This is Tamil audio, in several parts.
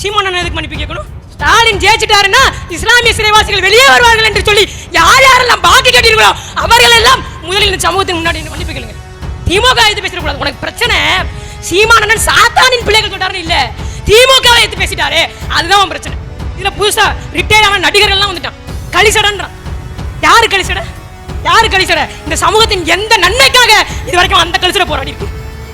சீமானன் எதுக்கு மன்னிப்பு கேட்கணும்? ஸ்டாலின் ஜெயிச்சிட்டாருன்னா இஸ்லாமிய சிறைவாசிகள் வெளியே வருவார்கள் என்று சொல்லி யார் யாரெல்லாம் பாக்கி கேட்டீர்களோ அவர்கள் எல்லாம் முதலில் இந்த சமூகத்துக்கு முன்னாடி மன்னிப்பு கேளுங்க. திமுக எது பேசக்கூடாது. உனக்கு பிரச்சனை. சீமானன் சாத்தானின் பிள்ளைகள் சொல்றாருன்னு இல்ல. திமுக எடுத்து பேசிட்டாரே. அதுதான் உன் பிரச்சனை. இதுல புதுசா ரிட்டையர் ஆன நடிகர்கள்லாம் வந்துட்டான். கலிசடன்றான். யாரு கலிசட? யாரு கலிசட? இந்த சமூகத்தின் எந்த நன்மைக்காக இது வரைக்கும் அந்த கலிசட போராடி இருக்கு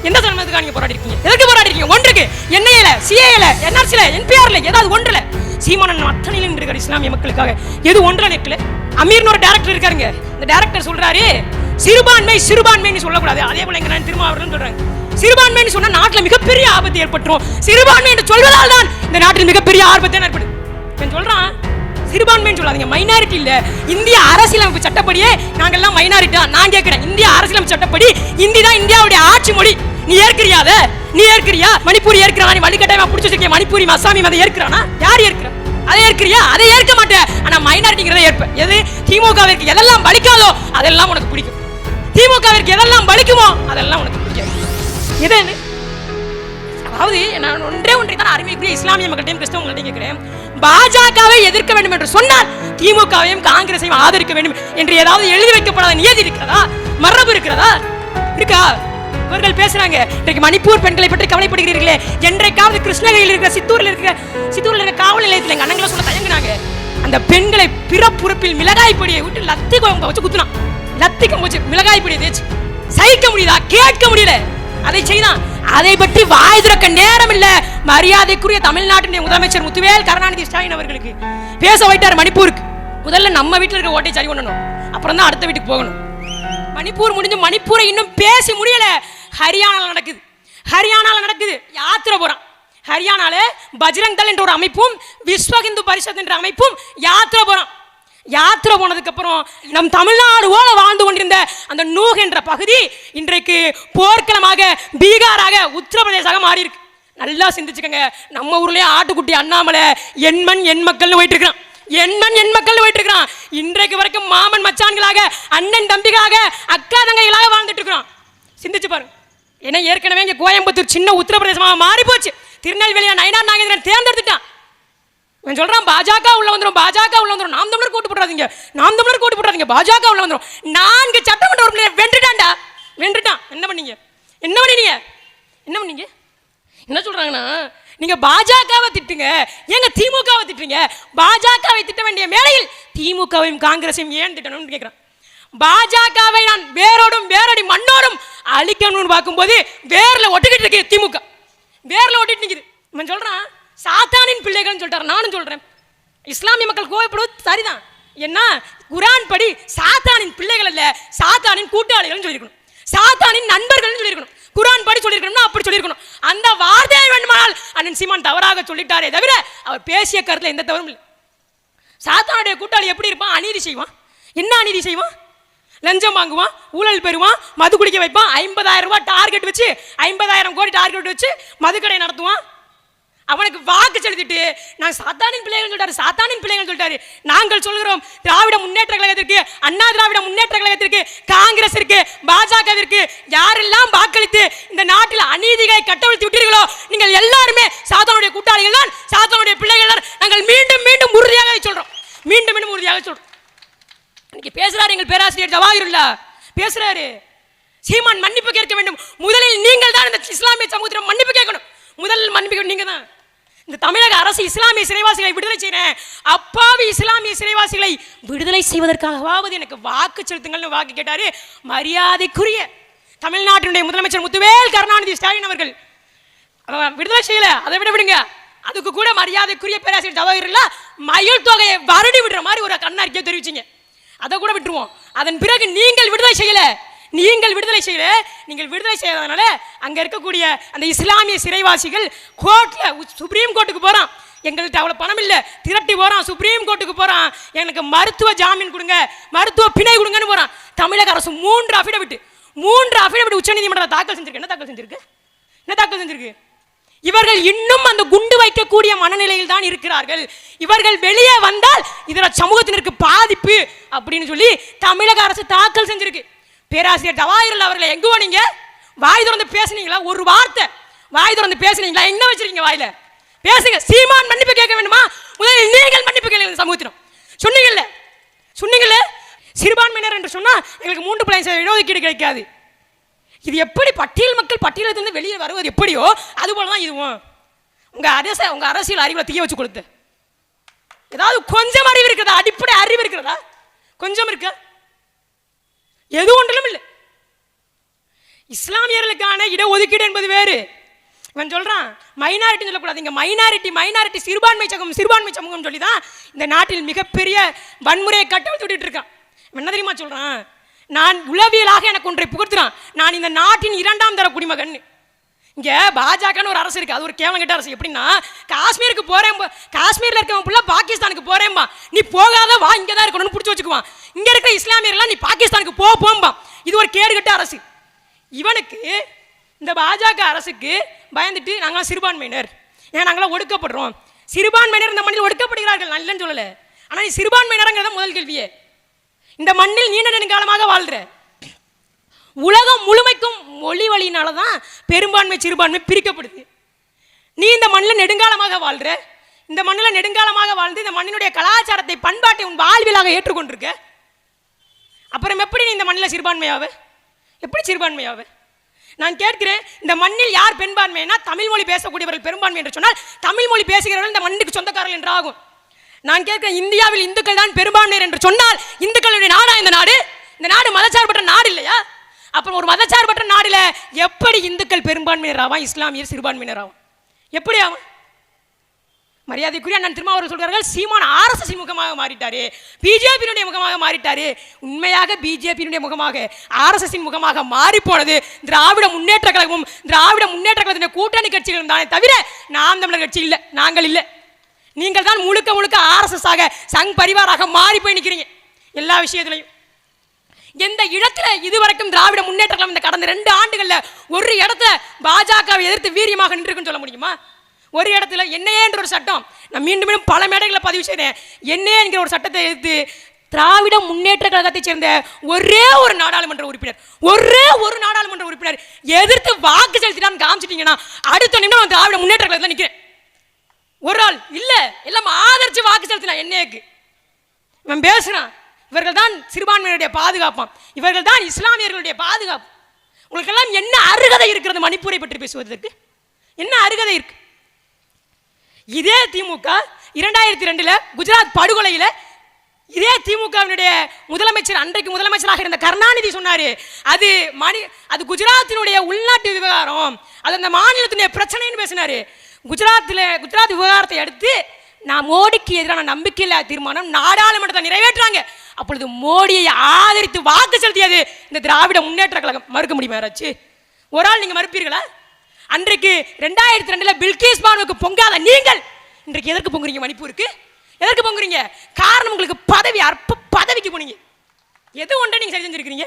எந்த சமூகத்துக்காக நீங்க போராடி இருக்கீங்க எதுக்கு போராடி இருக்கீங்க ஒன்றுக்கு என்னையில சிஏ என்ஆர்சில என்பிஆர்ல ஏதாவது ஒன்றுல. சீமானன் அத்தனையிலும் இருக்கிற இஸ்லாமிய மக்களுக்காக. எது ஒன்றுல நிற்கல அமீர்னு ஒரு டேரக்டர் இருக்காருங்க. இந்த டேரக்டர் சொல்றாரு சிறுபான்மை சிறுபான்மைன்னு சொல்லக்கூடாது. அதே போல எங்க நான் திரும்ப சொல்றாங்க சிறுபான்மைன்னு சொன்னா நாட்டில் மிகப்பெரிய ஆபத்து ஏற்பட்டுரும். சிறுபான்மை என்று சொல்வதால் தான் இந்த நாட்டில் மிகப்பெரிய ஆபத்து ஏற்படும் நான் சொல்றான் சிறுபான்மைன்னு சொல்லாதீங்க. மைனாரிட்டி இல்ல. இந்திய அரசியலமைப்பு சட்டப்படியே நாங்கெல்லாம் மைனாரிட்டா நான் கேட்கிறேன் இந்திய அரசியலமைப்பு சட்டப்படி இந்தி தான் இந்தியாவுடைய ஆட்சி மொழி. நீ ஏற்கிறியாத நீ ஏற்கிறியா? மணிப்பூர் ஏற்கிறானா நீ வழிகட்டாயமா புடிச்சு வச்சிருக்க மணிப்பூரி அசாமி அதை ஏற்கிறானா யார் ஏற்கிறா? அதை ஏற்கிறியா? அதை ஏற்க மாட்டேன் ஆனா மைனாரிட்டிங்கிறத ஏற்ப. எது? திமுகவிற்கு எதெல்லாம் பலிக்காதோ அதெல்லாம் உனக்கு பிடிக்கும். திமுகவிற்கு எதெல்லாம் பலிக்குமோ அதெல்லாம் உனக்கு பிடிக்காது. இது அதாவது நான் ஒன்றே ஒன்றை தான் அருமைக்குரிய இஸ்லாமிய மக்கள்கிட்டையும் கிறிஸ்தவங்கள்ட்டையும் கேட்கிறேன். பாஜகவை எதிர்க்க வேண்டும் என்று சொன்னால் திமுகவையும் காங்கிரஸையும் ஆதரிக்க வேண்டும் என்று ஏதாவது எழுதி வைக்கப்படாத நியதி இருக்கிறதா? மரபு இருக்கிறதா? இருக்கா? இவர்கள் பேசுறாங்க. இன்றைக்கு மணிப்பூர் பெண்களை பற்றி கவலைப்படுகிறீர்களே. என்றைக்காவது கிருஷ்ணகிரியில் இருக்கிற சித்தூரில் இருக்கிற சித்தூரில் இருக்கிற காவல் நிலையத்தில் எங்க அண்ணங்களை சொல்ல தயங்கினாங்க அந்த பெண்களை பிறப்புறுப்பில் மிளகாய் பொடியை விட்டு லத்தி குழம்பு வச்சு குத்துனான். லத்தி கம்பு வச்சு மிளகாய் பொடியை தேய்ச்சி. சகிக்க முடியுதா? கேட்க முடியல. அதை செய்தான். அதை பற்றி வாய் திறக்க நேரம் இல்ல. மரியாதைக்குரிய தமிழ்நாட்டின் முதலமைச்சர் முத்துவேல் கருணாநிதி ஸ்டாலின் அவர்களுக்கு. பேச வைத்தார் மணிப்பூருக்கு. முதல்ல நம்ம வீட்டில் இருக்க ஓட்டை சரி பண்ணணும். அப்புறம் தான் அடுத்த வீட்டுக்கு போகணும். மணிப்பூர் முடிஞ்சு மணிப்பூரை இன்னும் பேசி முடியல. ஹரியானால நடக்குது. ஹரியானால நடக்குது. யாத்திரை போறான். ஹரியானால பஜ்ரங் தள் என்ற ஒரு அமைப்பும் விஸ்வ ஹிந்து பரிஷத் என்ற அமைப்பும் யாத்திரை போறான். யாத்திரை போனதுக்கு அப்புறம் நம் தமிழ்நாடு ஓல வாழ்ந்து கொண்டிருந்த அந்த நூக் என்ற பகுதி இன்றைக்கு போர்க்களமாக பீகாராக உத்தரப்பிரதேசாக மாறியிருக்கு. நல்லா சிந்திச்சுக்கங்க. நம்ம ஊர்லயே ஆட்டுக்குட்டி அண்ணாமலை எண்மண் எண் மக்கள்னு போயிட்டு இருக்கிறான் எண்மண் எண் மக்கள் போயிட்டு இருக்கிறான் இன்றைக்கு வரைக்கும் மாமன் மச்சான்களாக அண்ணன் தம்பிகளாக அக்கா தங்கைகளாக வாழ்ந்துட்டு இருக்கிறான். சிந்திச்சு பாருங்க. ஏன்னா ஏற்கனவே இங்கே கோயம்புத்தூர் சின்ன உத்தரப்பிரதேசமாக மாறி போச்சு திருநெல்வேலியா நயனார் நாகேந்திரன் தேர்ந்தெடுத்துட்டான். இவன் சொல்கிறான் பாஜக உள்ள வந்துடும் பாஜக உள்ள வந்துடும் நாம் தமிழர் கூட்டு போட்டுறாதீங்க. நாம் தமிழர் கூட்டு போட்டுறாதீங்க. பாஜக உள்ள வந்துடும் நான்கு சட்டமன்ற உறுப்பினர் வென்றுட்டான்டா. வென்றுட்டான். என்ன பண்ணீங்க? என்ன பண்ணீங்க? என்ன பண்ணீங்க? என்ன சொல்கிறாங்கன்னா நீங்கள் பாஜகவை திட்டுங்க. ஏங்க திமுகவை திட்டுறீங்க? பாஜகவை திட்ட வேண்டிய மேடையில் திமுகவையும் காங்கிரஸையும் ஏன் திட்டணும்னு கேட்குறான் பாஜகவை நான் வேரோடும் வேரடி மண்ணோடும் அழிக்கணும்னு பார்க்கும்போது வேர்ல ஒட்டிக்கிட்டு இருக்கு திமுக. வேர்ல ஒட்டிட்டு நிற்குது இவன் சொல்கிறான் சாத்தானின் பிள்ளைகள்னு சொல்லிட்டாரு. நானும் சொல்கிறேன் இஸ்லாமிய மக்கள் கோவப்படுவது சரிதான். என்ன குரான் படி சாத்தானின் பிள்ளைகள் அல்ல சாத்தானின் கூட்டாளிகள்னு சொல்லியிருக்கணும். சாத்தானின் நண்பர்கள்னு சொல்லியிருக்கணும். குரான் படி சொல்லியிருக்கணும்னா அப்படி சொல்லியிருக்கணும். அந்த வார்த்தையை வேண்டுமானால் அண்ணன் சீமான் தவறாக சொல்லிட்டாரே தவிர அவர் பேசிய கருத்தில் எந்த தவறும் இல்லை. சாத்தானுடைய கூட்டாளி எப்படி இருப்பான்? அநீதி செய்வான். என்ன அநீதி செய்வான்? லஞ்சம் வாங்குவான் ஊழல் பெறுவான் மது குடிக்க வைப்பான். ஐம்பதாயிரம் ரூபாய் டார்கெட் வச்சு ஐம்பதாயிரம் கோடி டார்கெட் வச்சு மதுக்கடை நடத்துவான். அவனுக்கு வாக்கு செலுத்திட்டு நான் சாத்தானின் பிள்ளைகள் சொல்லிட்டாரு சாத்தானின் பிள்ளைகள் சொல்லிட்டாரு. நாங்கள் சொல்கிறோம் திராவிட முன்னேற்ற கழகத்திற்கு அண்ணா திராவிட முன்னேற்ற கழகத்திற்கு காங்கிரசிற்கு பாஜகவிற்கு யாரெல்லாம் வாக்களித்து இந்த நாட்டில் அநீதிகளை கட்டவிழ்த்து விட்டீர்களோ நீங்கள் எல்லாருமே சாத்தானுடைய கூட்டாளிகள் தான் சாத்தானுடைய பிள்ளைகள் தான். நாங்கள் மீண்டும் மீண்டும் உறுதியாக இதை சொல்றோம். மீண்டும் மீண்டும் உறுதியாக சொல்றோம். இன்னைக்கு பேசுறாரு எங்கள் பேராசிரியர் ஜவாஹிருல்லா. பேசுறாரு. சீமான் மன்னிப்பு கேட்க வேண்டும். முதலில் நீங்கள் தான் இந்த இஸ்லாமிய சமூகத்திடம் மன்னிப்பு கேட்கணும். முதல் மன்னிப்பு நீங்க தான் இந்த தமிழக அரசு இஸ்லாமிய சிறைவாசிகளை விடுதலை செய்யறேன் அப்பாவி இஸ்லாமிய சிறைவாசிகளை விடுதலை செய்வதற்காகவாவது எனக்கு வாக்கு செலுத்துங்கள்னு வாக்கு கேட்டாரு மரியாதைக்குரிய தமிழ்நாட்டினுடைய முதலமைச்சர் முத்துவேல் கருணாநிதி ஸ்டாலின் அவர்கள். விடுதலை செய்யல அதை விட விடுங்க. அதுக்கு கூட மரியாதைக்குரிய பேராசிரியர் ஜவஹர்லா மயில் தொகையை வருடி விடுற மாதிரி ஒரு கண்ணாரிக்கையை தெரிவிச்சிங்க. அதை கூட விட்டுருவோம். அதன் பிறகு நீங்கள் விடுதலை செய்யல. நீங்கள் விடுதலை செய்யல. நீங்கள் விடுதலை செய்யாதனால அங்க இருக்கக்கூடிய அந்த இஸ்லாமிய சிறைவாசிகள் கோர்ட்ல சுப்ரீம் கோர்ட்டுக்கு போறான். எங்கள்கிட்ட அவ்வளோ பணம் இல்லை. திரட்டி போகிறான் சுப்ரீம் கோர்ட்டுக்கு போகிறான் எனக்கு மருத்துவ ஜாமீன் கொடுங்க மருத்துவ பிணை கொடுங்கன்னு போகிறான் தமிழக அரசு மூன்று அஃபிடவிட் மூன்று அஃபிடவிட் உச்சநீதிமன்றத்தில் தாக்கல் செஞ்சிருக்கு. என்ன தாக்கல் செஞ்சிருக்கு? என்ன தாக்கல் செஞ்சிருக்கு? இவர்கள் இன்னும் அந்த குண்டு வைக்கக்கூடிய மனநிலையில் தான் இருக்கிறார்கள். இவர்கள் வெளியே வந்தால் இதில் சமூகத்தினருக்கு பாதிப்பு அப்படின்னு சொல்லி தமிழக அரசு தாக்கல் செஞ்சிருக்கு. பேராசிரியர் ஜவாஹிரல் அவர்களை எங்க நீங்க? வாய் திறந்து பேசுனீங்களா? ஒரு வார்த்தை. வாய் திறந்து பேசுனீங்களா? என்ன வச்சிருக்கீங்க வாயில? பேசுங்க. சீமான் மன்னிப்பு கேட்க வேண்டுமா? முதலில் நீங்கள் மன்னிப்பு கேளுங்க இந்த சமூகத்தினம் சொன்னீங்கல்ல? சொன்னீங்கல்ல? சிறுபான்மையினர் என்று சொன்னால் எங்களுக்கு மூன்று புள்ளி இடஒதுக்கீடு கிடைக்காது. இது எப்படி பட்டியல் மக்கள் பட்டியலத்திலிருந்து வெளியே வருவது? எப்படியோ? அது போல தான் இதுவும். உங்கள் அரச உங்கள் அரசியல் அறிவில் தீய வச்சு கொடுத்து. ஏதாவது கொஞ்சம் அறிவு இருக்கிறதா? அடிப்படை அறிவு இருக்கிறதா? கொஞ்சம் இருக்கா. எது ஒன்றிலும் இல்லை. இஸ்லாமியர்களுக்கான இடஒதுக்கீடு என்பது வேறு. இவன் சொல்கிறான் மைனாரிட்டி சொல்லக்கூடாது. இங்கே மைனாரிட்டி மைனாரிட்டி சிறுபான்மை சமூகம் சிறுபான்மை சமூகம் சொல்லி தான் இந்த நாட்டில் மிகப்பெரிய வன்முறையை கட்டவிழ்த்து விட்டுட்டு இருக்கான். என்ன தெரியுமா சொல்கிறான் நான் உளவியலாக எனக்கு ஒன்றை புகழ்த்துறான் நான் இந்த நாட்டின் இரண்டாம் தர குடிமகன். இங்கே பாஜகன்னு ஒரு அரசு இருக்குது அது ஒரு கேவலம் கிட்ட அரசு. எப்படின்னா காஷ்மீருக்கு போகிறேன் காஷ்மீரில் இருக்கவன் புள்ள பாகிஸ்தானுக்கு போகிறேம்பா நீ போகாத வா இங்கே தான் இருக்கணும்னு பிடிச்சி வச்சுக்குவான். இங்கே இருக்கிற இஸ்லாமியர்லாம் நீ பாகிஸ்தானுக்கு போ போம்பா. இது ஒரு கேடு கெட்ட அரசு. இவனுக்கு இந்த பாஜக அரசுக்கு பயந்துட்டு நாங்களாம் சிறுபான்மையினர். ஏன் நாங்களாம் ஒடுக்கப்படுறோம். சிறுபான்மையினர் இந்த மண்ணில் ஒடுக்கப்படுகிறார்கள். நான் இல்லைன்னு சொல்லலை. ஆனால் நீ சிறுபான்மையினருங்கிறத முதல் கேள்வியே. இந்த மண்ணில் நீண்ட நெடுங்காலமாக வாழ்ற. உலகம் முழுமைக்கும் மொழி வழியினால தான் பெரும்பான்மை சிறுபான்மை பிரிக்கப்படுது. நீ இந்த மண்ணில் நெடுங்காலமாக வாழ்ற. இந்த மண்ணில் நெடுங்காலமாக வாழ்ந்து இந்த மண்ணினுடைய கலாச்சாரத்தை பண்பாட்டை உன் வாழ்வியலாக ஏற்றுக்கொண்டிருக்க. அப்புறம் எப்படி நீ இந்த மண்ணில் சிறுபான்மையாவ? எப்படி சிறுபான்மையாவ? நான் கேட்கிறேன் இந்த மண்ணில் யார் பெண்பான்மைனா தமிழ் மொழி பேசக்கூடியவர்கள் பெரும்பான்மை என்று சொன்னால் தமிழ் மொழி பேசுகிறவர்கள் இந்த மண்ணுக்கு சொந்தக்காரர்கள் என்றாகும். நான் கேட்கிறேன் இந்தியாவில் இந்துக்கள் தான் பெரும்பான்மையர் என்று சொன்னால் இந்துக்களுடைய நாடா இந்த நாடு? இந்த நாடு மதச்சார்பற்ற நாடு இல்லையா? அப்புறம் ஒரு மதச்சார்பற்ற நாடுல எப்படி இந்துக்கள் பெரும்பான்மையினர் ஆவான்? இஸ்லாமியர் சிறுபான்மையினர் ஆவான். எப்படி ஆகும் மரியாதைக்குரிய அண்ணன் அவர் சொல்கிறார்கள் சீமான் ஆர்எஸ்எஸ் முகமாக மாறிட்டாரு பிஜேபியினுடைய முகமாக மாறிட்டாரு. உண்மையாக பிஜேபியினுடைய முகமாக ஆர்எஸ்எஸ் முகமாக மாறி போனது திராவிட முன்னேற்ற கழகமும் திராவிட முன்னேற்ற கழகத்தின் கூட்டணி கட்சிகளும் தானே தவிர நாம் தமிழர் கட்சி இல்லை நாங்கள் இல்லை. நீங்கள் தான் முழுக்க முழுக்க ஆர்எஸ்எஸ் ஆக சங் பரிவாராக மாறி போய் நிற்கிறீங்க எல்லா விஷயத்திலையும். எந்த இடத்துல இதுவரைக்கும் திராவிட முன்னேற்ற கழகம் இந்த கடந்த ரெண்டு ஆண்டுகளில் ஒரு இடத்துல பாஜகவை எதிர்த்து வீரியமாக நின்றுக்குன்னு சொல்ல முடியுமா? ஒரு இடத்துல என்னையே என்ற ஒரு சட்டம் நான் மீண்டும் மீண்டும் பல மேடைகளை பதிவு செய்தேன். என்னையே என்கிற ஒரு சட்டத்தை எதிர்த்து திராவிட முன்னேற்ற கழகத்தைச் சேர்ந்த ஒரே ஒரு நாடாளுமன்ற உறுப்பினர் ஒரே ஒரு நாடாளுமன்ற உறுப்பினர் எதிர்த்து வாக்கு செலுத்தினான்னு காமிச்சிட்டிங்கன்னா அடுத்த நிமிடம் நான் திராவிட முன்னேற்ற கழகத்தில் நிற்கிறேன் ஒரு ஆள் இல்ல எல்லாம் செலுத்தினான் வாக்கு இவன் பேசுகிறான் இவர்கள் தான் சிறுபான்மையினுடைய பாதுகாப்பான் இவர்கள் தான் இஸ்லாமியர்களுடைய பாதுகாப்பு. உங்களுக்கெல்லாம் என்ன அருகதை இருக்கிறது மணிப்பூரை பற்றி பேசுவதற்கு? என்ன அருகதை இருக்கு? இதே திமுக இரண்டாயிரத்தி ரெண்டில் குஜராத் படுகொலையில் இதே திமுகவினுடைய முதலமைச்சர் அன்றைக்கு முதலமைச்சராக இருந்த கருணாநிதி சொன்னார் அது மணி அது குஜராத்தினுடைய உள்நாட்டு விவகாரம் அது அந்த மாநிலத்தினுடைய பிரச்சனைன்னு பேசினார். குஜராத்தில் குஜராத் விவகாரத்தை எடுத்து நான் மோடிக்கு எதிரான நம்பிக்கையில்லா தீர்மானம் நாடாளுமன்றத்தை நிறைவேற்றாங்க அப்பொழுது மோடியை ஆதரித்து வாக்கு செலுத்தியது இந்த திராவிட முன்னேற்ற கழகம். மறுக்க முடியுமா யாராச்சு? ஒரு ஆள் நீங்கள் மறுப்பீர்களா? அன்றைக்கு ரெண்டாயிரத்தி ரெண்டில் பில்கிஸ் பானுவுக்கு பொங்காத நீங்கள் இன்றைக்கு எதற்கு பொங்குறீங்க? மணிப்பூருக்கு? எதற்கு பொங்குறீங்க? காரணம் உங்களுக்கு பதவி அற்ப பதவிக்கு போனீங்க. எது ஒன்றை நீங்கள் சரி செஞ்சுருக்கிறீங்க?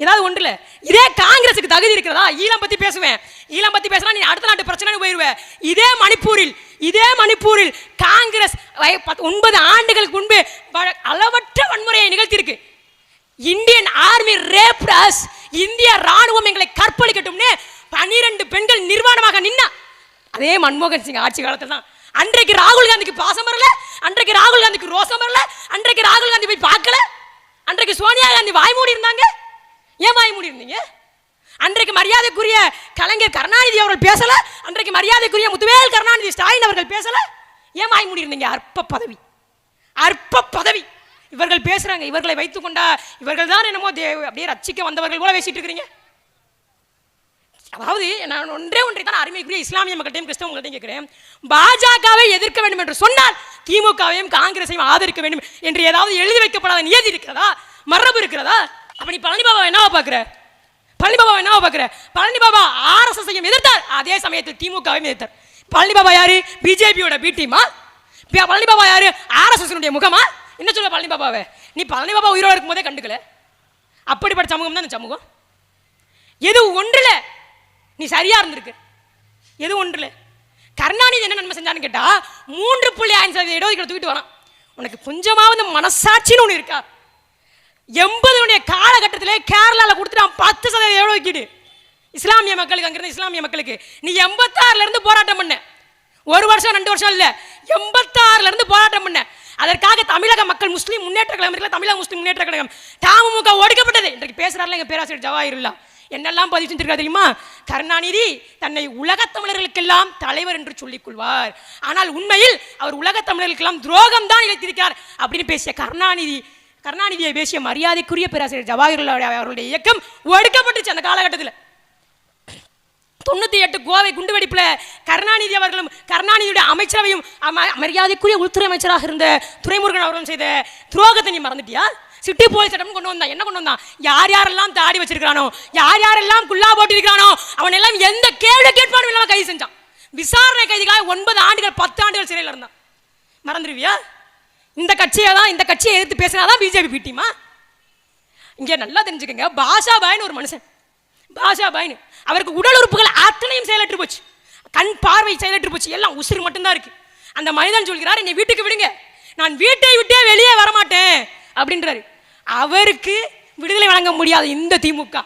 ஏதாவது ஒன்றுல இதே காங்கிரஸுக்கு தகுதி இருக்கிறதா? ஈழம் பத்தி பேசுவேன். ஈழம் பத்தி பேசினா நீ அடுத்த நாட்டு பிரச்சனை போயிருவேன் இதே மணிப்பூரில் இதே மணிப்பூரில் காங்கிரஸ் வய- பத்து- ஒன்பது ஆண்டுகளுக்கு முன்பு அளவற்ற வன்முறையை நிகழ்த்தியிருக்கு. இந்தியன் ஆர்மி ரேப்ட் அஸ் இந்திய ராணுவம் எங்களை கற்பழிக்கட்டும்னு பனிரெண்டு பெண்கள் நிர்வாணமாக நின்னா. அதே மன்மோகன் சிங் ஆட்சி காலத்தில் தான் அன்றைக்கு ராகுல் காந்திக்கு பாசம் வரல அன்றைக்கு ராகுல் காந்திக்கு ரோசம் வரல அன்றைக்கு ராகுல் காந்தி போய் பார்க்கல அன்றைக்கு சோனியா காந்தி வாய் மூடி இருந்தாங்க ஏன் வாய் மூடி இருந்தீங்க அன்றைக்கு மரியாதைக்குரிய கலைஞர் கருணாநிதி அவர்கள் பேசல. அன்றைக்கு மரியாதைக்குரிய முத்துவேல் கருணாநிதி ஸ்டாலின் அவர்கள் பேசல. ஏன் வாய் மூடி இருந்தீங்க அற்ப பதவி. அற்ப பதவி. இவர்கள் பேசுறாங்க. இவர்களை வைத்துக்கொண்டா இவர்கள் தான் என்னமோ தே- அப்படியே ரச்சிக்க வந்தவர்கள் போல பேசிட்டு இருக்கிறீங்க. அதாவது நான் ஒன்றே ஒன்றை தான் அருமைக்குரிய இஸ்லாமிய மக்கள்கிட்டையும் கிறிஸ்தவங்கள்ட்டையும் கேட்கிறேன். பாஜகவை எதிர்க்க வேண்டும் என்று சொன்னால் திமுகவையும் காங்கிரஸையும் ஆதரிக்க வேண்டும் என்று ஏதாவது எழுதி வைக்கப்படாத நியதி இருக்கிறதா? மரபு இருக்கிறதா? அப்படி பழனிபாபா பழனி பாபா என்னவா பார்க்குற? பழனி பாபா என்னவா பார்க்குற பழனி பாபா ஆர்எஸ்எஸ்ஐயும் எதிர்த்தார். அதே சமயத்தில் திமுகவையும் எதிர்த்தார். பழனி பாபா யாரு? பிஜேபியோட பி டீமா பழனி பாபா யாரு? ஆர்எஸ்எஸ்னுடைய முகமா? என்ன சொல்ல பழனி பாபாவை? நீ பழனி பாபா உயிரோடு இருக்கும்போதே கண்டுக்கல. அப்படிப்பட்ட சமூகம் தான் இந்த சமூகம். எது ஒன்றுல? நீ சரியா இருந்திருக்கு. எது ஒன்றுல? கருணாநிதி என்ன நன்மை செஞ்சான்னு கேட்டா மூன்று புள்ளி ஐந்து சதவீத இடஒதுக்கீடு தூக்கிட்டு வரான். உனக்கு கொஞ்சமாவது மனசாட்சின்னு ஒன்று இருக்கா? எண்பதுடைய காலகட்டத்திலே கேரளாவில் கொடுத்துட்டான் பத்து சதவீதம் எவ்வளோ வைக்கிடு இஸ்லாமிய மக்களுக்கு அங்கிருந்து இஸ்லாமிய மக்களுக்கு. நீ எண்பத்தாறுல இருந்து போராட்டம் பண்ண. ஒரு வருஷம் ரெண்டு வருஷம் இல்ல. எண்பத்தாறுல இருந்து போராட்டம் பண்ண. அதற்காக தமிழக மக்கள் முஸ்லீம் முன்னேற்ற கழகம் இருக்கல தமிழக முஸ்லீம் முன்னேற்ற கழகம். தமுக ஒடுக்கப்பட்டது. இன்றைக்கு பேசுறாருல எங்க பேராசிரியர் ஜவாஹிருல்லா. என்னெல்லாம் பதிவு செஞ்சிருக்கா தெரியுமா? கருணாநிதி தன்னை உலகத் தமிழர்களுக்கெல்லாம் தலைவர் என்று சொல்லிக் கொள்வார். ஆனால் உண்மையில் அவர் உலகத் தமிழர்களுக்கெல்லாம் துரோகம் தான் இழைத்திருக்கிறார் அப்படின்னு பேசிய கருணாநிதி கருணாநிதியை பேசிய மரியாதைக்குரிய பேராசிரியர் ஜவாஹர்லால் அவருடைய இயக்கம் ஒடுக்கப்பட்டுச்சு அந்த காலகட்டத்தில். தொண்ணூத்தி எட்டு கோவை குண்டுவெடிப்பில் கருணாநிதி அவர்களும் கருணாநிதியுடைய அமைச்சரவையும் அம- மரியாதைக்குரிய உள்துறை அமைச்சராக இருந்த துரைமுருகன் அவர்களும் செய்த துரோகத்தை நீ மறந்துட்டியா? சிட்டி போலீஸ் சட்டம் கொண்டு வந்தான். என்ன கொண்டு வந்தான்? யார் யாரெல்லாம் தாடி வச்சிருக்கானோ யார் யாரெல்லாம் குல்லா போட்டிருக்கானோ அவன் எல்லாம் எந்த கேள்வி கேட்பானும் இல்லாமல் கைது செஞ்சான். விசாரணை கைதிகளாக ஒன்பது ஆண்டுகள் பத்து ஆண்டுகள் சிறையில் இருந்தான். மறந்துடுவியா இந்த கட்சியை தான் இந்த கட்சியை எதிர்த்து பேசினாதான் பிஜேபி பீட்டிமா? இங்கே நல்லா தெரிஞ்சுக்கங்க. பாஷாபாயின் ஒரு மனுஷன். பாஷா பாய்னு. அவருக்கு உடல் உறுப்புகள் அத்தனையும் செயலற்று போச்சு. கண் பார்வை செயலற்று போச்சு. எல்லாம் உசுறு மட்டும்தான் இருக்கு. அந்த மனிதன் சொல்கிறார் என்னை வீட்டுக்கு விடுங்க. நான் வீட்டை விட்டே வெளியே வரமாட்டேன். அப்படின்றாரு. அவருக்கு விடுதலை வழங்க முடியாது இந்த திமுக.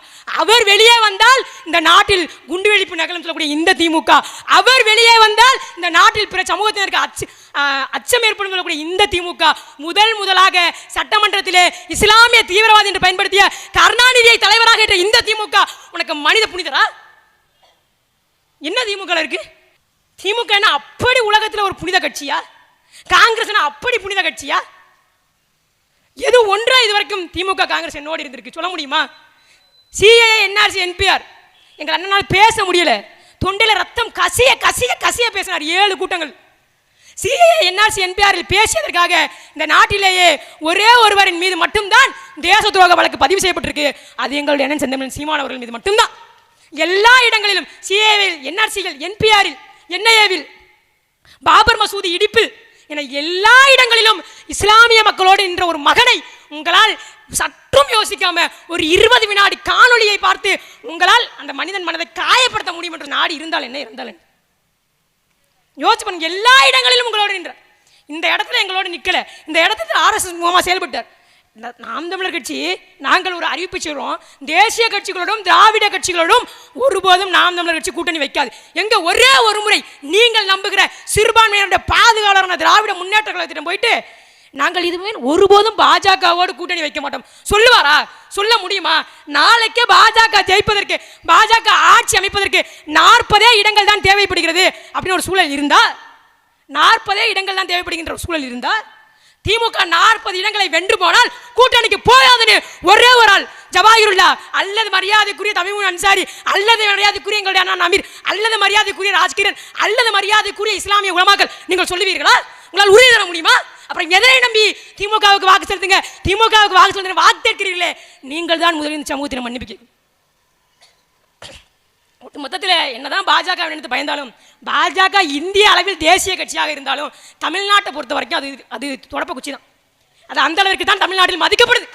அவர் வெளியே வந்தால் இந்த நாட்டில் குண்டு வெடிப்பு நகலம் சொல்லக்கூடிய இந்த திமுக. அவர் வெளியே வந்தால் இந்த நாட்டில் பிற சமூகத்தினருக்கு அச்சு அச்சம் ஏற்படும் சொல்லக்கூடிய இந்த திமுக முதல் முதலாக சட்டமன்றத்திலே இஸ்லாமிய தீவிரவாதி என்று பயன்படுத்திய கருணாநிதியை தலைவராக ஏற்ற இந்த திமுக உனக்கு மனித புனிதரா? என்ன திமுக இருக்கு? திமுக என்ன அப்படி உலகத்தில் ஒரு புனித கட்சியா? காங்கிரஸ் அப்படி புனித கட்சியா? எது ஒன்றா இது வரைக்கும் திமுக காங்கிரஸ் என்னோடு இருந்திருக்கு? சொல்ல முடியுமா? சிஏஏ என்ஆர்சி என்பிஆர் எங்கள் அண்ணனால் பேச முடியல. தொண்டையில் ரத்தம் கசிய கசிய கசிய பேசினார். ஏழு கூட்டங்கள். சிஏஏ என்ஆர்சி என்பிஆரில் பேசியதற்காக இந்த நாட்டிலேயே ஒரே ஒருவரின் மீது மட்டும்தான் தேச துரோக வழக்கு பதிவு செய்யப்பட்டிருக்கு. அது எங்களுடைய என்ன செந்தமிழன் சீமான் அவர்கள் மீது மட்டும்தான். எல்லா இடங்களிலும் சிஏவில் என்ஆர்சிகள் என்பிஆரில் என்ஐஏவில் பாபர் மசூதி இடிப்பில் என எல்லா இடங்களிலும் இஸ்லாமிய மக்களோடு நின்ற ஒரு மகனை உங்களால் சற்றும் யோசிக்காம ஒரு இருபது வினாடி காணொலியை பார்த்து உங்களால் அந்த மனிதன் மனதை காயப்படுத்த முடியும் என்ற நாடு இருந்தால் என்ன இருந்தால் என்ன? யோசிச்சு பண்ணுங்க எல்லா இடங்களிலும் உங்களோட நின்றார் இந்த இடத்துல எங்களோட நிற்கல இந்த இடத்துல ஆர்எஸ்எஸ் மூலமாக செயல்பட்டார். இந்த நாம் தமிழர் கட்சி நாங்கள் ஒரு அறிவிப்பு செய்கிறோம் தேசிய கட்சிகளோடும் திராவிட கட்சிகளோடும் ஒருபோதும் நாம் தமிழர் கட்சி கூட்டணி வைக்காது. எங்க ஒரே ஒரு முறை நீங்கள் நம்புகிற சிறுபான்மையினருடைய பாதுகாவலரான திராவிட முன்னேற்ற கழகத்திடம் போயிட்டு நாங்கள் இதுவே ஒருபோதும் பாஜகவோடு கூட்டணி வைக்க மாட்டோம். சொல்லுவாரா? சொல்ல முடியுமா? நாளைக்கே பாஜக ஜெயிப்பதற்கு பாஜக ஆட்சி அமைப்பதற்கு நாற்பதே இடங்கள் தான் தேவைப்படுகிறது அப்படின்னு ஒரு சூழல் இருந்தால் நாற்பதே இடங்கள் தான் தேவைப்படுகின்ற ஒரு சூழல் இருந்தால் திமுக நாற்பது இடங்களை வென்று போனால் கூட்டணிக்கு போயாதுன்னு ஒரே ஒரு ஆள் ஜவாஹிருல்லா. அல்லது மரியாதைக்குரிய தமிழ் அன்சாரி அல்லது மரியாதைக்குரிய எங்களுடைய அண்ணா அமீர் அல்லது மரியாதைக்குரிய ராஜ்கிரண் அல்லது மரியாதைக்குரிய இஸ்லாமிய உலமாக்கள். நீங்கள் சொல்லுவீர்களா? உங்களால் உறுதி தர முடியுமா? அப்புறம் எதனை நம்பி திமுகவுக்கு வாக்கு செலுத்துங்க? திமுகவுக்கு வாக்கு செலுத்துங்க வாக்கு நீங்கள் தான் முதலில் இந்த சமூகத்திடம் மன்னிப்பு ஒட்டு மொத்தத்தில் என்னதான் பாஜக நினைத்து பயந்தாலும் பாஜக இந்திய அளவில் தேசிய கட்சியாக இருந்தாலும் தமிழ்நாட்டை பொறுத்த வரைக்கும் அது அது தொடப்ப குச்சி தான் அது அந்த அளவிற்கு தான் தமிழ்நாட்டில் மதிக்கப்படுது.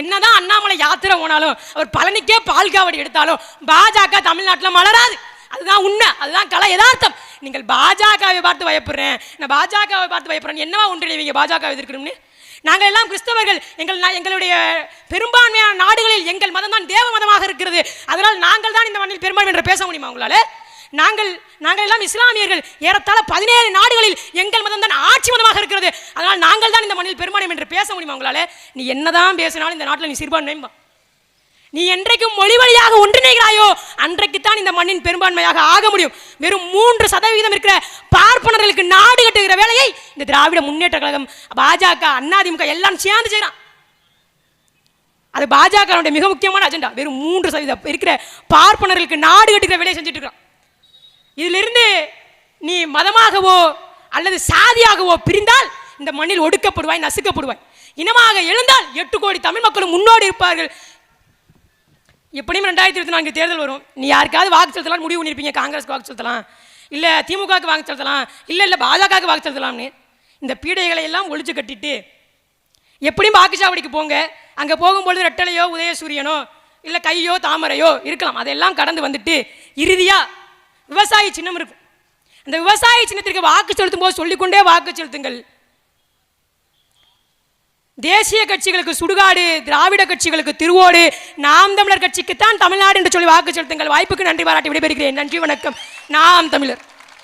என்னதான் அண்ணாமலை யாத்திரை போனாலும் அவர் பழனிக்கே பால் காவடி எடுத்தாலும் பாஜக தமிழ்நாட்டில் மலராது. அதுதான் உண்மை அதுதான் கலை. யதார்த்தம் நீங்கள் பாஜகவை பார்த்து பயப்படுறேன். நான் பாஜகவை பார்த்து பயப்படுறேன். என்னவா ஒன்றிணைவீங்க பாஜக எதிர்க்கணும்னு? நாங்கள் எல்லாம் கிறிஸ்தவர்கள். எங்கள் நா- எங்களுடைய பெரும்பான்மையான நாடுகளில் எங்கள் மதம் தான் தேவ மதமாக இருக்கிறது. அதனால் நாங்கள் தான் இந்த மண்ணில் பெரும்பான்மை என்று பேச முடியுமா உங்களால்? நாங்கள் நாங்கள் எல்லாம் இஸ்லாமியர்கள். ஏறத்தாழ பதினேழு நாடுகளில் எங்கள் மதம் தான் ஆட்சி மதமாக இருக்கிறது. அதனால் நாங்கள் தான் இந்த மண்ணில் பெரும்பான்மை என்று பேச முடியுமா உங்களால்? நீ என்னதான் பேசினாலும் இந்த நாட்டில் நீ சிறுபான்மை நீ என்றைக்கும் மொழி வழியாக ஒன்றிணைகிறாயோ அன்றைக்குத்தான் இந்த மண்ணின் பெரும்பான்மையாக ஆக முடியும். வெறும் மூன்று சதவீதம் இருக்கிற பார்ப்பனர்களுக்கு நாடு கட்டுகிற வேலையை இந்த திராவிட முன்னேற்ற கழகம் பாஜக அதிமுக எல்லாம் சேர்ந்து செய்கிறான் அது பாஜகவுடைய மிக முக்கியமான அஜெண்டா. வெறும் மூன்று சதவீதம் இருக்கிற பார்ப்பனர்களுக்கு நாடு கட்டுகிற வேலையை செஞ்சுட்டு இருக்கிறான். இதிலிருந்து நீ மதமாகவோ அல்லது சாதியாகவோ பிரிந்தால் இந்த மண்ணில் ஒடுக்கப்படுவாய் நசுக்கப்படுவாய். இனமாக எழுந்தால் எட்டு கோடி தமிழ் மக்களும் முன்னோடி இருப்பார்கள். எப்படியும் ரெண்டாயிரத்தி இருபத்தி நான்கு தேர்தல் வரும். நீ யாருக்காவது வாக்கு செலுத்தலாம் முடிவு பண்ணியிருப்பீங்க காங்கிரஸ்க்கு வாக்கு செலுத்தலாம். இல்லை திமுகவுக்கு வாக்கு செலுத்தலாம். இல்லை இல்லை பாஜகவுக்கு வாக்கு செலுத்தலாம்னு. இந்த பீடைகளை எல்லாம் ஒழிச்சு கட்டிட்டு எப்படியும் வாக்குச்சாவடிக்கு போங்க. அங்கே போகும்பொழுது ரெட்டலையோ உதயசூரியனோ இல்லை கையோ தாமரையோ இருக்கலாம். அதெல்லாம் கடந்து வந்துட்டு இறுதியாக விவசாய சின்னம் இருக்கும். அந்த விவசாய சின்னத்திற்கு வாக்கு செலுத்தும் போது சொல்லிக்கொண்டே வாக்கு செலுத்துங்கள். தேசிய கட்சிகளுக்கு சுடுகாடு திராவிட கட்சிகளுக்கு திருவோடு நாம் தமிழர் கட்சிக்குத்தான் தமிழ்நாடு என்று சொல்லி வாக்கு செலுத்துங்கள். வாய்ப்புக்கு நன்றி பாராட்டி விடைபெறுகிறேன். நன்றி வணக்கம். நாம் தமிழர்.